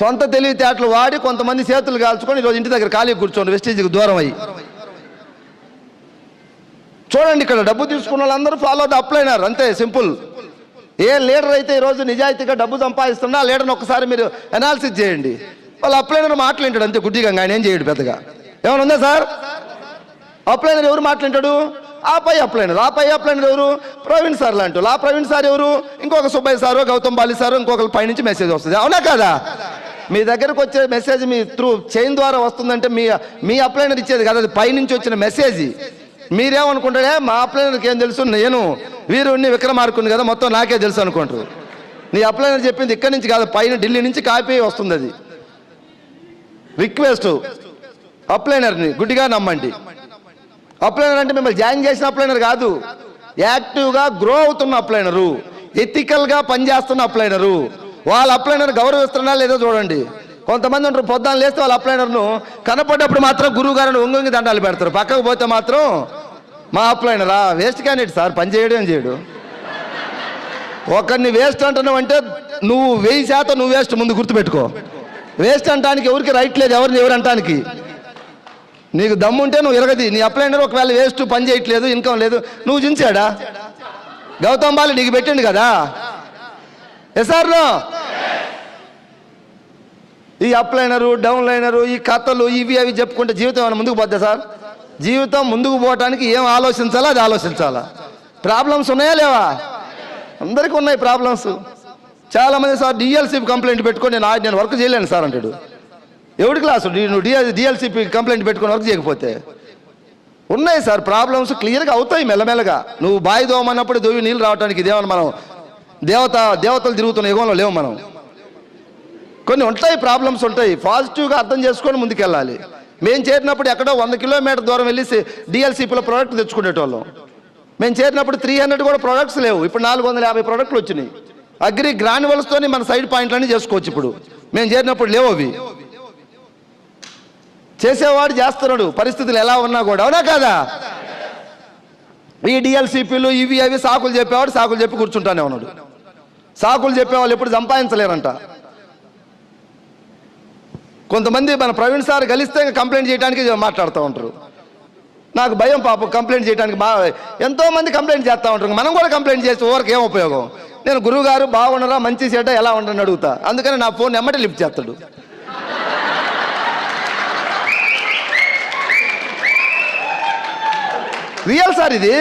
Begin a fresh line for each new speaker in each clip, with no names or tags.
సొంత తెలివితేటలు వాడి కొంతమంది చేతులు కాల్చుకొని ఈరోజు ఇంటి దగ్గర ఖాళీ కూర్చోండి వెస్టేజ్కి దూరం అయ్యి. చూడండి ఇక్కడ డబ్బు తీసుకున్న వాళ్ళందరూ ఫాలో ద అప్లైనర్ అంతే సింపుల్. ఏ లీడర్ అయితే ఈరోజు నిజాయితీగా డబ్బు సంపాదిస్తున్నా ఆ లీడర్ని ఒకసారి మీరు అనాలిసిస్ చేయండి. వాళ్ళు అప్లైనర్ మాట్లాంటాడు అంతే గుడ్డిగా ఆయన ఏం చేయడు పెద్దగా. ఏమైనా ఉందా సార్? అప్లైనర్ ఎవరు మాట్లాంటాడు ఆ పై అప్లైనర్ ఆ పై అప్లైనర్ ఎవరు? ప్రవీణ్ సార్ లాంటి వాళ్ళు. ఆ ప్రవీణ్ సార్ ఎవరు? ఇంకొక సుబ్బయ్య సారు గౌతమ్ బాలి సారు ఇంకొకరి పైనుంచి మెసేజ్ వస్తుంది. అవునా కదా? మీ దగ్గరకు వచ్చే మెసేజ్ మీ త్రూ చైన్ ద్వారా వస్తుందంటే మీ మీ అప్లైనర్ ఇచ్చేది కదా అది పైనుంచి వచ్చిన మెసేజ్ మీరేమనుకుంటారే? మా అప్లైనర్కి ఏం తెలుసు? నేను వీరుణ్ణి విక్రమార్కుని కదా మొత్తం నాకే తెలుసు అనుకుంటారు. నీ అప్లైనర్ చెప్పింది ఇక్కడి నుంచి కాదు పైన ఢిల్లీ నుంచి కాపీ వస్తుంది అది. రిక్వెస్ట్ అప్లైనర్ని గుడ్డిగా నమ్మండి. అప్లైనర్ అంటే మిమ్మల్ని జాయిన్ చేసిన అప్లైనర్ కాదు. యాక్టివ్గా గ్రో అవుతున్న అప్లైనరు ఎథికల్గా పనిచేస్తున్న అప్లైనరు వాళ్ళ అప్లైనర్ గౌరవిస్తున్నా లేదో చూడండి. కొంతమంది ఉంటారు పొద్దున్న లేస్తే వాళ్ళ అప్లైనర్ను కనపడ్డప్పుడు మాత్రం గురువు గారిని ఒంగొంగి దండాలు పెడతారు. పక్కకు పోతే మాత్రం మా అప్లైనరా వేస్ట్ క్యాండిడేట్ సార్ పని చేయడం ఏం చేయడు. ఒకరిని వేస్ట్ అంటున్నావు అంటే నువ్వు వెయ్యి శాతం నువ్వు వేస్ట్ ముందు గుర్తుపెట్టుకో. వేస్ట్ అంటానికి ఎవరికి రైట్ లేదు ఎవరిని ఎవరు అంటానికి. నీకు దమ్ముంటే నువ్వు ఇరగది. నీ అప్లైనర్ ఒకవేళ వేస్ట్ పని చేయట్లేదు ఇన్కమ్ లేదు నువ్వు చించాడా గౌతమ్ బాలి నీకు పెట్టిండు కదా? ఎసార్లో ఈ అప్లైనరు డౌన్లైనరు ఈ కథలు ఇవి అవి చెప్పుకుంటే జీవితం ఏమైనా ముందుకు పోద్దా సార్? జీవితం ముందుకు పోవటానికి ఏం ఆలోచించాలా? అది ఆలోచించాలా? ప్రాబ్లమ్స్ ఉన్నాయా లేవా? అందరికీ ఉన్నాయి ప్రాబ్లమ్స్. చాలామంది సార్ డిఎల్సిపి కంప్లైంట్ పెట్టుకొని నేను నేను వర్క్ చేయలేను సార్ అంటాడు. ఎవడి క్లాసు? నువ్వు డిఎల్ డిఎల్సీపీ కంప్లైంట్ పెట్టుకొని వర్క్ చేయకపోతే. ఉన్నాయి సార్ ప్రాబ్లమ్స్ క్లియర్గా అవుతాయి మెల్లమెల్లగా. నువ్వు బాయి దోమన్నప్పుడు దోవి నీళ్ళు రావడానికి ఇదేమన్నా మనం దేవత దేవతలు తిరుగుతున్న యుగంలో లేవు మనం. కొన్ని ఉంటాయి ప్రాబ్లమ్స్ ఉంటాయి. పాజిటివ్గా అర్థం చేసుకొని ముందుకెళ్ళాలి. మేము చేరినప్పుడు ఎక్కడో వంద కిలోమీటర్ దూరం వెళ్ళి డిఎల్సీపీలో ప్రోడక్ట్ తెచ్చుకునేటోళ్ళం. మేము చేరినప్పుడు త్రీ హండ్రెడ్ కూడా ప్రోడక్ట్స్ లేవు. ఇప్పుడు నాలుగు వందల యాభై ప్రోడక్ట్లు వచ్చినాయి. అగ్రి గ్రాన్యువల్స్తోని మన సైడ్ పాయింట్లన్నీ చేసుకోవచ్చు ఇప్పుడు. మేము చేరినప్పుడు లేవు అవి. చేసేవాడు చేస్తున్నాడు. పరిస్థితులు ఎలా ఉన్నా కూడా. అవునా కాదా? ఈ డిఎల్సిపిలు ఇవి అవి సాకులు చెప్పేవాడు సాకులు చెప్పి కూర్చుంటానే ఉన్నాడు. సాకులు చెప్పేవాళ్ళు ఎప్పుడు సంపాదించలేరంట. కొంతమంది మన ప్రవీణ్ సార్ కలిస్తే ఇంకా కంప్లైంట్ చేయడానికి మాట్లాడుతూ ఉంటారు. నాకు భయం పాపం కంప్లైంట్ చేయడానికి బా ఎంతోమంది కంప్లైంట్ చేస్తూ ఉంటారు. మనం కూడా కంప్లైంట్ చేస్తే ఓరికి ఏం ఉపయోగం? నేను గురువుగారు బాగుండరా బాగున్నారా మంచి చేట ఎలా ఉండని అడుగుతా. అందుకని నా ఫోన్ ఎమ్మటి లిఫ్ట్ చేస్తాడు. రియల్ సార్ ఇది.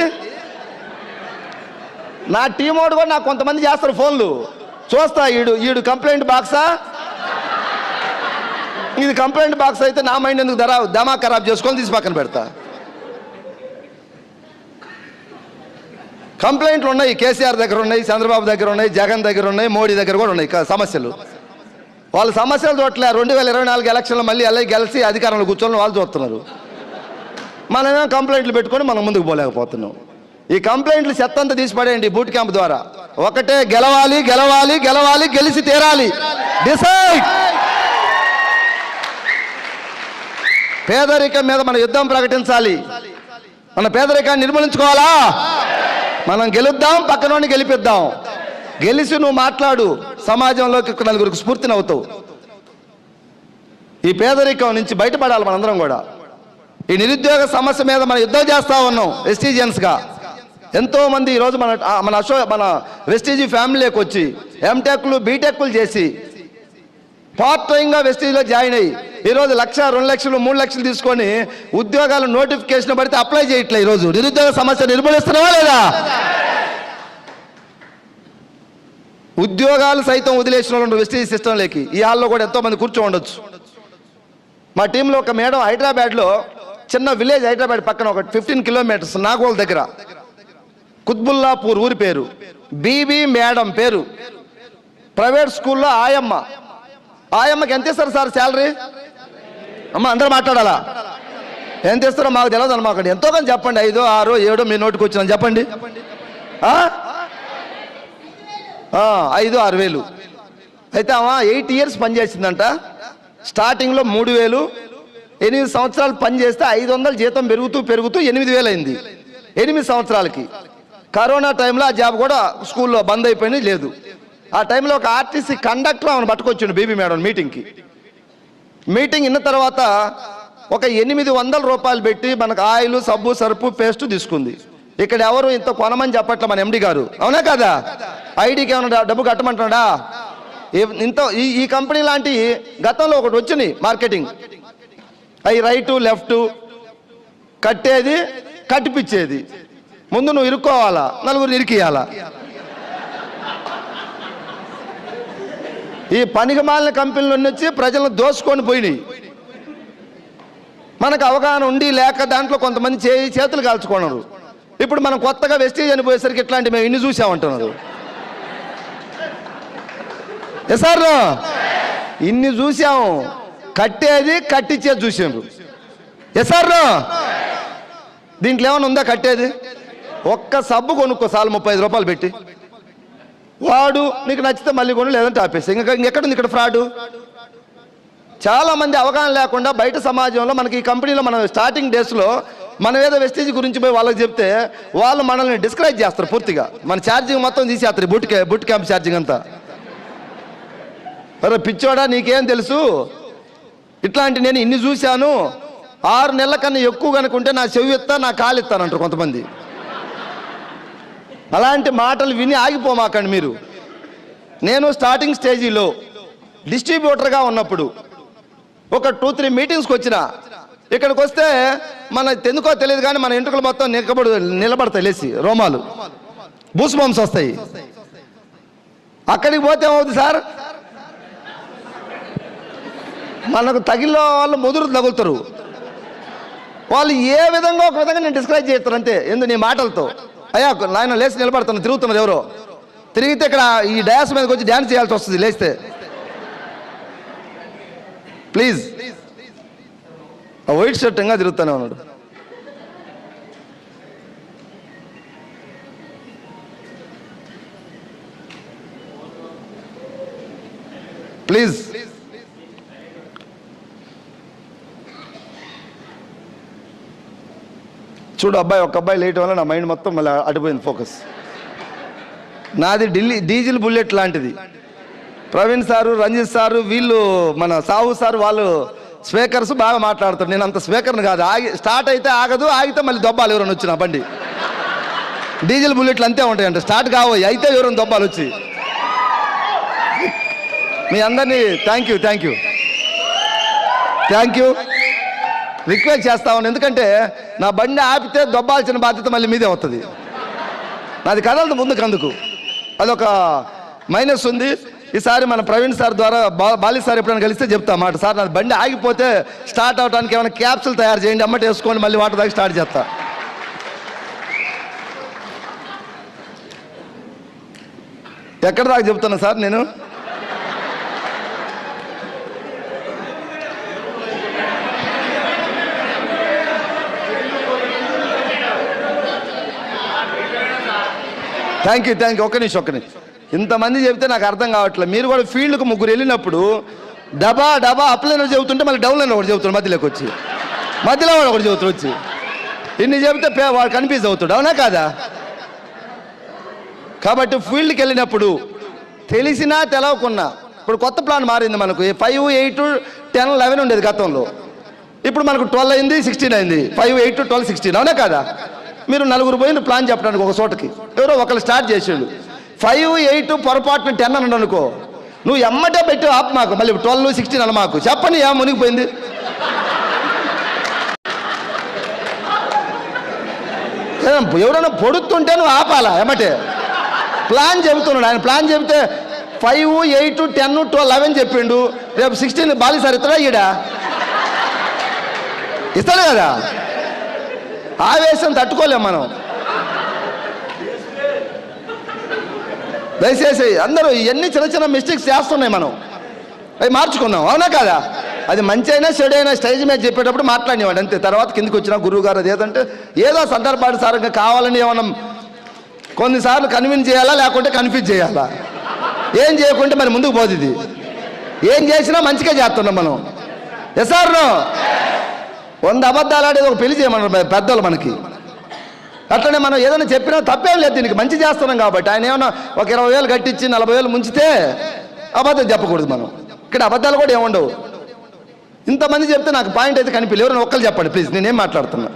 నా టీమోడు కూడా నాకు కొంతమంది చేస్తారు ఫోన్లు. చూస్తా ఈడు ఈడు కంప్లైంట్ బాక్సా? ఇది కంప్లైంట్ బాక్స్ అయితే నా మైండ్ ఎందుకు ధర దమా ఖరాబ్ చేసుకొని తీసి పక్కన పెడతా. కంప్లైంట్లు ఉన్నాయి కేసీఆర్ దగ్గర ఉన్నాయి చంద్రబాబు దగ్గర ఉన్నాయి జగన్ దగ్గర ఉన్నాయి మోడీ దగ్గర కూడా ఉన్నాయి సమస్యలు. వాళ్ళ సమస్యలు చూడలే రెండు వేల ఇరవై నాలుగు ఎలక్షన్లో మళ్ళీ అలాగే గెలిచి అధికారంలో కూర్చొని వాళ్ళు చూస్తున్నారు. మనమే కంప్లైంట్లు పెట్టుకొని మనం ముందుకు పోలేకపోతున్నాం. ఈ కంప్లైంట్లు చెత్తంతా తీసి పడేయండి బూట్ క్యాంప్ ద్వారా. ఒకటే గెలవాలి గెలవాలి గెలవాలి గెలిచి తీరాలి. డిసైడ్! పేదరికం మీద మన యుద్ధం ప్రకటించాలి. మన పేదరికాన్ని నిర్మూలించుకోవాలా? మనం గెలుద్దాం పక్కనోడిని గెలిపిద్దాం. గెలిచి నువ్వు మాట్లాడు సమాజంలోకి నలుగురికి స్ఫూర్తిని అవుతావు ఈ పేదరికం నుంచి బయటపడాలి మనందరం కూడా. ఈ నిరుద్యోగ సమస్య మీద మనం యుద్ధం చేస్తా ఉన్నాం వెస్టీజియన్స్గా ఎంతోమంది ఈరోజు మన మన అశో మన వెస్టీజీ ఫ్యామిలీకి వచ్చి ఎంటెక్లు బీటెక్లు చేసి పార్ట్ టైంగా వెస్టీజీలో జాయిన్ అయ్యి ఈరోజు లక్ష రెండు లక్షలు మూడు లక్షలు తీసుకొని ఉద్యోగాలు నోటిఫికేషన్ పడితే అప్లై చేయట్లే ఈరోజు నిరుద్యోగ సమస్య నిర్మూలిస్తున్నావా లేదా? ఉద్యోగాలు సైతం వదిలేసిన వాళ్ళు వెస్టీజ్ సిస్టంలోకి. ఈ హాల్లో కూడా ఎంతో మంది కూర్చో ఉండొచ్చు. మా టీంలో ఒక మేడం హైదరాబాద్లో చిన్న విలేజ్ హైదరాబాద్ పక్కన ఒక ఫిఫ్టీన్ కిలోమీటర్స్ నాగోల్ దగ్గర. కుత్బుల్లాపూర్ ఊరి పేరు. బీబీ మేడం పేరు. ప్రైవేట్ స్కూల్లో ఆయమ్మ. ఆయమ్మకి ఎంత ఇస్తారు సార్ శాలరీ? అమ్మ అందరూ మాట్లాడాలా? ఎంత ఇస్తారో మాకు తెలియదు అనమాకండి ఎంతో కానీ చెప్పండి. ఐదో ఆరో ఏడో మీ నోటికి వచ్చిన చెప్పండి. ఐదు ఆరు వేలు. అయితే ఆమె ఎయిట్ ఇయర్స్ పనిచేసిందంట స్టార్టింగ్లో మూడు వేలు. ఎనిమిది సంవత్సరాలు పనిచేస్తే ఐదు వందలు జీతం పెరుగుతూ పెరుగుతూ ఎనిమిది వేలు అయింది. ఎనిమిది సంవత్సరాలకి. కరోనా టైంలో ఆ జాబ్ కూడా స్కూల్లో బంద్ అయిపోయింది లేదు. ఆ టైంలో ఒక ఆర్టీసీ కండక్టర్ ఆమెను పట్టుకొచ్చిండు బీబీ మేడం మీటింగ్కి. మీటింగ్ ఇన్న తర్వాత ఒక ఎనిమిది వందల రూపాయలు పెట్టి మనకు ఆయిల్ సబ్బు సరుపు పేస్ట్ తీసుకుంది. ఇక్కడ ఎవరు ఇంత కొనమని చెప్పట్లే మన ఎండి గారు. అవునా కదా? ఐడికి ఏమైనా డబ్బు కట్టమంటున్నాడా? ఇంత ఈ ఈ కంపెనీ లాంటి గతంలో ఒకటి వచ్చినాయి మార్కెటింగ్. అవి రైటు లెఫ్ట్ కట్టేది కట్టిపిచ్చేది. ముందు నువ్వు ఇరుక్కోవాలా? నలుగురు ఇరికియాలా ఈ పనికి మాలిన కంపెనీలు వచ్చి ప్రజలను దోసుకొని పోయినాయి. మనకు అవగాహన ఉండి లేక దాంట్లో కొంతమంది చేయి చేతులు కాల్చుకున్నారు. ఇప్పుడు మనం కొత్తగా వెస్టేజ్ అని పోయేసరికి ఇట్లాంటి మేము ఇన్ని చూసామంటున్నారు. సార్ ఇన్ని చూసాము. కట్టేది కట్టించేది చూసారు ఎసార్ దీంట్లో ఏమైనా ఉందా కట్టేది? ఒక్క సబ్బు కొనుక్కో సార్లు ముప్పై ఐదు రూపాయలు పెట్టి. వాడు నీకు నచ్చితే మళ్ళీ కొను లేదంటే ఆపేసి ఇంకా ఇంకెక్కడుంది ఇక్కడ ఫ్రాడు? చాలా మంది అవగాహన లేకుండా బయట సమాజంలో మనకి ఈ కంపెనీలో మనం స్టార్టింగ్ డేస్లో మన ఏదో వెస్టేజ్ గురించి పోయి వాళ్ళకి చెప్తే వాళ్ళు మనల్ని డిస్క్రైబ్ చేస్తారు పూర్తిగా. మన ఛార్జింగ్ మొత్తం తీసేస్తారు బుట్ క్యా బుట్ క్యాంప్ ఛార్జింగ్ అంతా. అరే పిచ్చోడా నీకేం తెలుసు? ఇట్లాంటి నేను ఇన్ని చూశాను. ఆరు నెలల కన్నా ఎక్కువ కనుకుంటే నా చెవి ఇస్తా నా కాలు ఇస్తానంటారు కొంతమంది. అలాంటి మాటలు విని ఆగిపోమాకండి మీరు. నేను స్టార్టింగ్ స్టేజీలో డిస్ట్రిబ్యూటర్గా ఉన్నప్పుడు ఒక టూ త్రీ మీటింగ్స్కి వచ్చిన. ఇక్కడికి వస్తే మన ఎందుకో తెలియదు కానీ మన ఇంటికలు మొత్తం నిలబడు నిలబడతాయి లేచి రోమాలు. బూస్ వస్తాయి. అక్కడికి పోతే ఏమవుతుంది సార్? మనకు తగిలిన వాళ్ళు ముదురు తగులుతారు. వాళ్ళు ఏ విధంగా ఒక విధంగా నేను డిస్క్రైబ్ చేస్తారు అంతే ఎందు నీ మాటలతో? అయ్యా నాయన లేచి నిలబడుతున్నా తిరుగుతున్నారు ఎవరో. తిరిగితే ఇక్కడ ఈ డయాస్ మీదకి వచ్చి డ్యాన్స్ చేయాల్సి వస్తుంది లేస్తే. ప్లీజ్. వైట్ షర్ట్ ఇంకా తిరుగుతానే ఉన్నాడు. ప్లీజ్. చూడు అబ్బాయి ఒక అబ్బాయి లేట్ వల్ల నా మైండ్ మొత్తం మళ్ళీ అడిపోయింది ఫోకస్ నాది ఢిల్లీ డీజిల్ బుల్లెట్ లాంటిది. ప్రవీణ్ సారు రంజిత్ సారు వీళ్ళు మన సాహు సారు వాళ్ళు స్పీకర్స్ బాగా మాట్లాడతారు. నేను అంత స్పీకర్ని కాదు. ఆగి స్టార్ట్ అయితే ఆగదు ఆగితే మళ్ళీ దొబ్బాలు ఎవరైనా వచ్చిన బండి. డీజిల్ బుల్లెట్లు అంతే ఉంటాయంట. స్టార్ట్ కావోయి అయితే ఎవరైనా దొబ్బాలు వచ్చి. మీ అందరినీ thank you thank you thank you request చేస్తా ఉన్నాను ఎందుకంటే నా బండి ఆపితే దొబ్బాల్సిన బాధ్యత మళ్ళీ మీదే అవుతుంది నాది కదలదు ముందుకు అందుకు అదొక మైనస్ ఉంది. ఈసారి మన ప్రవీణ్ సార్ ద్వారా బా బాలి సార్ ఎప్పుడైనా కలిస్తే చెప్తా మాట. సార్ నాది బండి ఆగిపోతే స్టార్ట్ అవడానికి ఏమైనా క్యాప్సులు తయారు చేయండి అమ్మటి వేసుకోండి మళ్ళీ వాటర్ దాకా స్టార్ట్ చేస్తా. ఎక్కడ దాకా చెప్తున్నా సార్ నేను? థ్యాంక్ యూ థ్యాంక్ యూ ఒక్క నిమిషం ఒక్క నిమిషం. ఇంతమంది చెబితే నాకు అర్థం కావట్లేదు. మీరు కూడా ఫీల్డ్కు ముగ్గురు వెళ్ళినప్పుడు డబా డబా అప్లైనర్ చెబుతుంటే మళ్ళీ డౌన్లైన్ ఒకటి చెబుతాడు మధ్యలోకి వచ్చి. మధ్యలో వాడు ఒకటి చెబుతాడు వచ్చి. ఇన్ని చెబితే పే వాడు కన్ఫ్యూజ్ అవుతాడు అవునా కాదా? కాబట్టి ఫీల్డ్కి వెళ్ళినప్పుడు తెలిసినా తెలవకున్నా ఇప్పుడు కొత్త ప్లాన్ మారింది మనకు. ఫైవ్ ఎయిట్ టెన్ లెవెన్ ఉండేది గతంలో. ఇప్పుడు మనకు ట్వెల్వ్ అయింది సిక్స్టీన్ అయింది. Five eight twelve sixteen. అవునా కాదా? మీరు నలుగురు పోయిన ప్లాన్ చెప్పడానికి ఒక చోటకి. ఎవరో ఒకరు స్టార్ట్ చేసాడు. ఫైవ్ ఎయిట్ పొరపాటున టెన్ అని అనుకో. నువ్వు ఎమ్మటే పెట్టి ఆప్ మాకు. మళ్ళీ ట్వెల్వ్ సిక్స్టీన్ అని మాకు. చెప్పని ఏ మునిగిపోయింది? ఎవరైనా పొడుతుంటే నువ్వు ఆపాలా? ఎమ్మటే. ప్లాన్ చెబుతున్నాడు. ఆయన ప్లాన్ చెబితే five eight ten twelve eleven చెప్పిండు. రేపు సిక్స్టీన్ బాలి సార్ ఇస్తాడా ఈడా? ఇస్తాడు కదా? ఆవేశం తట్టుకోలేం మనం. దయచేసి అందరూ ఇవన్నీ చిన్న చిన్న మిస్టేక్స్ చేస్తున్నాయి మనం. అవి మార్చుకుందాం. అవునా కదా? అది మంచి అయినా చెడు అయినా స్టేజ్ మీద చెప్పేటప్పుడు మాట్లాడేవాడు అంతే. తర్వాత కిందకి వచ్చిన గురువు గారు అది ఏదంటే ఏదో సందర్భానుసారంగా కావాలని ఏమన్నా కొన్నిసార్లు కన్విన్స్ చేయాలా లేకుంటే కన్ఫ్యూజ్ చేయాలా? ఏం చేయకుంటే మరి ముందుకు పోదు ఇది. ఏం చేసినా మంచిగా చేస్తున్నాం మనం. ఎస్ఆర్ను వంద అబద్ధాలు ఆడేది ఒక పెళ్ళి చేయమన్నారు పెద్దలు మనకి. అట్లనే మనం ఏదైనా చెప్పినా తప్పేం లేదు దీనికి. మంచి చేస్తున్నాం కాబట్టి. ఆయన ఏమన్నా ఒక ఇరవై వేలు కట్టించి నలభై వేలు ముంచితే అబద్ధం చెప్పకూడదు మనం. ఇక్కడ అబద్ధాలు కూడా ఏముండవు ఇంతమంది చెప్తే నాకు పాయింట్ అయితే కనిపించలేదు. ఎవరైనా ఒక్కరు చెప్పండి ప్లీజ్. నేనేం మాట్లాడుతున్నా.